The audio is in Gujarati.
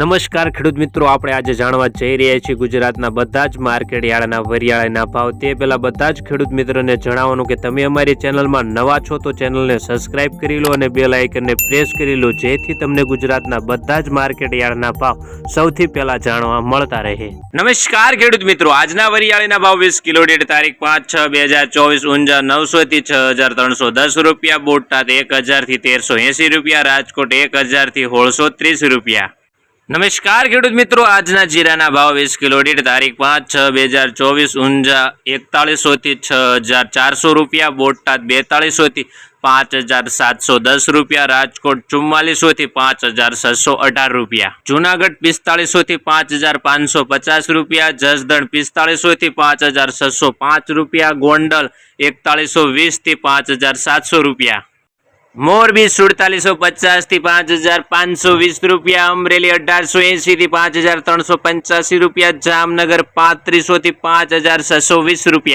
નમસ્કાર ખેડૂત મિત્રો, આપણે આજે જાણવા જઈ રહ્યા છીએ ગુજરાતના બધા જ માર્કેટ યાર્ડના વરિયાળાના ભાવ. તે પહેલા બધા જ ખેડૂત મિત્રોને જણાવવાનું કે તમે અમારી ચેનલમાં નવા છો તો ચેનલને સબસ્ક્રાઇબ કરી લો અને બેલ આઇકનને પ્રેસ કરી લો, જેથી તમને ગુજરાતના બધા જ માર્કેટ યાર્ડના ભાવ સૌથી પહેલાં જાણવા મળતા રહે. નમસ્કાર ખેડૂત મિત્રો, આજના વરિયાળીના ભાવ વીસ કિલો દીઠ તારીખ પાંચ છ બે હજાર ચોવીસ, ઊંઝા નવસો થી છ હજાર ત્રણસો દસ રૂપિયા, બોટાદ એક હજારથી તેરસો એંસી રૂપિયા, રાજકોટ એક હજારથી સોળસો ત્રીસ રૂપિયા. નમસ્કાર ખેડૂત મિત્રો, આજના જીરાના ભાવ વીસ કિલો દીઠ તારીખ પાંચ છ બે હજાર ચોવીસ, ઊંઝા એકતાળીસો થી છ હજાર ચારસો રૂપિયા, બોટાદ બેતાળીસો થી પાંચ હજાર સાતસો દસ રૂપિયા, રાજકોટ ચુમ્માલીસો થી પાંચ હજાર છસો અઢાર રૂપિયા, જુનાગઢ પિસ્તાળીસો થી પાંચ હજાર પાંચસો પચાસ રૂપિયા, જસદણ પિસ્તાળીસો થી પાંચ હજાર છસો પાંચ રૂપિયા, ગોંડલ એકતાળીસો વીસથી પાંચ હજાર સાતસો રૂપિયા. મોરબી સુડતાલીસો પચાસથી પાંચ હજાર પાંચસો વીસ રૂપિયા, અમરેલી અઢારસો એંસી થી પાંચ હજાર ત્રણસો પંચ્યાસી રૂપિયા, જામનગર પાંત્રીસો થી પાંચ હજાર છસો વીસ રૂપિયા.